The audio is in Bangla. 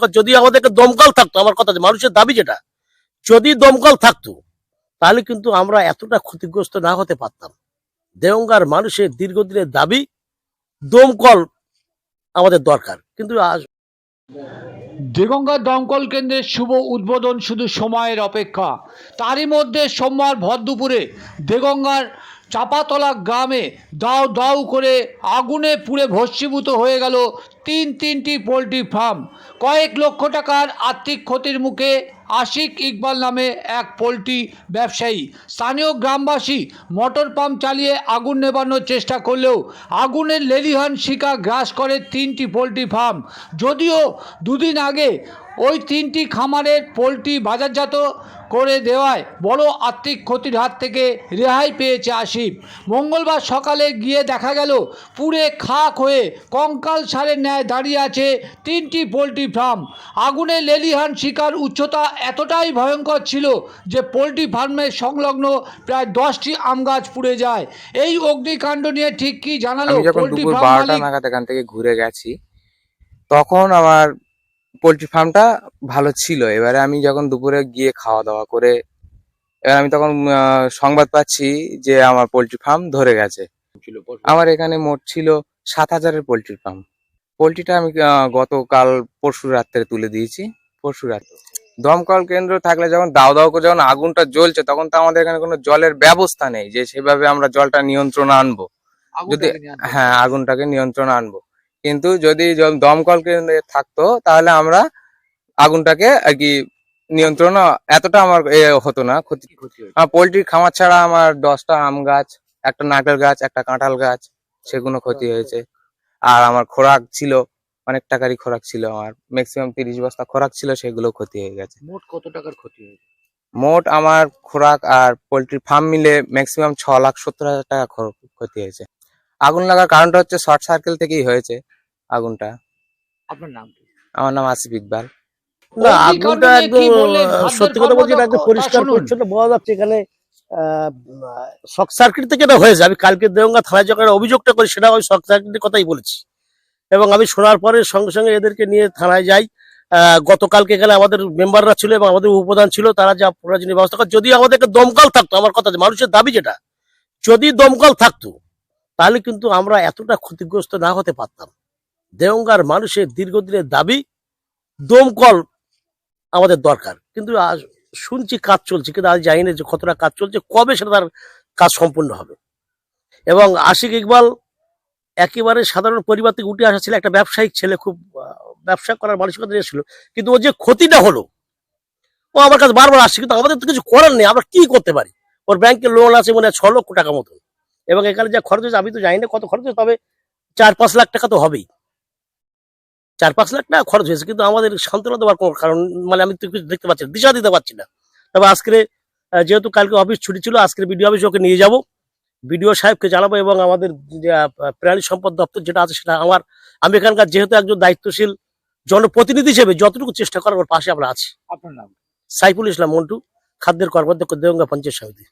করা যদি আমাদেরকে দমকল থাকতো, আমার কথা মানুষের দাবি যেটা, যদি দমকল থাকতো, তাহলে কিন্তু আমরা এতটা ক্ষতিগ্রস্ত না হতে পারতাম। দেওঙ্গার মানুষের দীর্ঘদিনের দাবি, দমকল আমাদের দরকার। কিন্তু দেগঙ্গা দমকল কেন্দ্রের শুভ উদ্বোধন শুধু সময়ের অপেক্ষা, তারই মধ্যে সোমবার ভর দুপুরে দেগঙ্গার চাপাতলা গ্রামে দাও দাও করে আগুনে পুড়ে ভস্মীভূত হয়ে গেল তিন তিনটি পোলট্রি ফার্ম। কয়েক লক্ষ টাকার আর্থিক ক্ষতির মুখে আশিক ইকবাল নামে এক পোলট্রি ব্যবসায়ী। স্থানীয় গ্রামবাসী মোটর পাম্প চালিয়ে আগুন নেবানোর চেষ্টা করলেও আগুনের লেলিহান শিকা গ্রাস করে তিনটি পোলট্রি ফার্ম। যদিও দুদিন আগে ওই তিনটি খামারের পোলট্রি বাজারজাত করে দেওয়ায় বড় আর্থিক ক্ষতির হাত থেকে রেহাই পেয়েছে আসিফ মঙ্গলবার সকালে গিয়ে দেখা গেল, পুড়ে খাক হয়ে কঙ্কাল সারের ন্যায় দাঁড়িয়ে আছে তিনটি পোলট্রি ফার্ম। আগুনে লেলিহান শিকার উচ্চতা এতটাই ভয়ঙ্কর ছিল যে পোলট্রি ফার্মের সংলগ্ন প্রায় দশটি আম গাছ পুড়ে যায়। এই অগ্নিকাণ্ড নিয়ে ঠিক কি জানালো আমি যখন পোলট্রি দুপুর বারোটা নাগাদ এখান থেকে ঘুরে গেছি তখন আমার পোলট্রি ফার্মটা ভালো ছিল। এবারে আমি যখন দুপুরে গিয়ে খাওয়া দাওয়া করে এবার আমি তখন সংবাদ পাচ্ছি যে আমার পোলট্রি ফার্ম ধরে গেছে। আমার এখানে মোট ছিল সাত হাজারের পোলট্রি ফার্ম। পোলট্রিটা আমি গতকাল পরশু রাত্রে তুলে দিয়েছি। পরশু রাত্রে। দমকল কেন্দ্র থাকলে যখন দাও দাও করে যখন আগুনটা জ্বলছে তখন তো আমাদের এখানে কোনো জলের ব্যবস্থা নেই যে সেভাবে আমরা জলটা নিয়ন্ত্রণ আনব। যদি হ্যাঁ আগুনটাকে নিয়ন্ত্রণ আনব। কিন্তু যদি দমকল কেন্দ্রে থাকতো তাহলে আমরা আগুনটাকে আর কি নিয়ন্ত্রণ এতটা আমার এ হতো না ক্ষতি পোলট্রির খামার ছাড়া আমার দশটা আম গাছ একটা নারকেল গাছ একটা কাঁঠাল গাছ সেগুলো ক্ষতি হয়েছে। আর আমার খোরাক ছিল। অনেক টাকারই খোরাক ছিল আমার। ম্যাক্সিমাম তিরিশ বস্তা খোরাক ছিল সেগুলো ক্ষতি হয়ে গেছে। মোট কত টাকার ক্ষতি হয়েছে? মোট আমার খোরাক আর পোলট্রি ফার্ম মিলে ম্যাক্সিমাম ছ লাখ সত্তর হাজার টাকা ক্ষতি হয়েছে। আগুন লাগার কারণটা হচ্ছে শর্ট সার্কেল থেকেই হয়েছে আগুনটা। আপনার নাম কি? আমার নাম আসিফ ইকবাল। না আগুনটা একদম সত্যি কথা বলছি একদম পরিষ্কার পরিচ্ছন্ন বোঝা যাচ্ছে এখানে শক সার্কিট থেকে এটা হয়েছে। আমি কালকে দেওঙ্গা থানায় যখন অভিযোগটা করি সেটা ওই শক সার্কিটের কথাই বলেছি। এবং আমি শোনার পরে সঙ্গে সঙ্গে এদেরকে নিয়ে থানায় যাই। গতকালকে এখানে আমাদের মেম্বাররা ছিল এবং আমাদের উপপ্রধান ছিল, তারা যা প্রয়োজনীয় ব্যবস্থা করে যদি আমাদেরকে দমকল থাকতো, আমার কথা যে মানুষের দাবি যেটা, যদি দমকল থাকতো, তাহলে কিন্তু আমরা এতটা ক্ষতিগ্রস্ত না হতে পারতাম। দেওঙ্গার মানুষের দীর্ঘদিনের দাবি, দমকল আমাদের দরকার। কিন্তু শুনছি কাজ চলছে, কিন্তু আজ জানি না যে কতটা কাজ চলছে, কবে সেটা তার কাজ সম্পূর্ণ হবে। এবং আশিক ইকবাল একেবারে সাধারণ পরিবার থেকে উঠে আসা ছিল একটা ব্যবসায়িক ছেলে খুব ব্যবসা করার মানসিকতা এসেছিল। কিন্তু ওর যে ক্ষতিটা হলো ও আমার কাছে বারবার আসছে কিন্তু আমাদের তো কিছু করার নেই আমরা কি করতে পারি? ওর ব্যাংকে লোন আছে মনে হয় ছ লক্ষ টাকা মতো এবং এখানে যা খরচ হয়েছে আমি তো জানি না কত খরচ হয়েছে তবে চার পাঁচ লাখ টাকা তো হবেই। চার পাঁচ লাখ টাকা খরচ হয়েছে কিন্তু আমাদের সান্ত্বনা দেওয়ার কোনো কারণ মানে আমি তো কিছু দেখতে পাচ্ছি না, দিশা দিতে পারছি না। তবে আজকে যেহেতু কালকে অফিস ছুটি ছিল আজকের বিডিও অফিস ওকে নিয়ে যাব। বিডিও সাহেবকে জানাব এবং আমাদের যে প্রাণী সম্পদ দপ্তর যেটা আছে সেটা আমার আমি এখানকার যেহেতু একজন দায়িত্বশীল জনপ্রতিনিধি হিসেবে যতটুকু চেষ্টা করার ওর পাশে আমরা আছি। আপনার নাম? সাইফুল ইসলাম মন্টু খাদ্যের কর্মাধ্যক্ষ দেওঙ্গা পঞ্চায়েত সমিতি।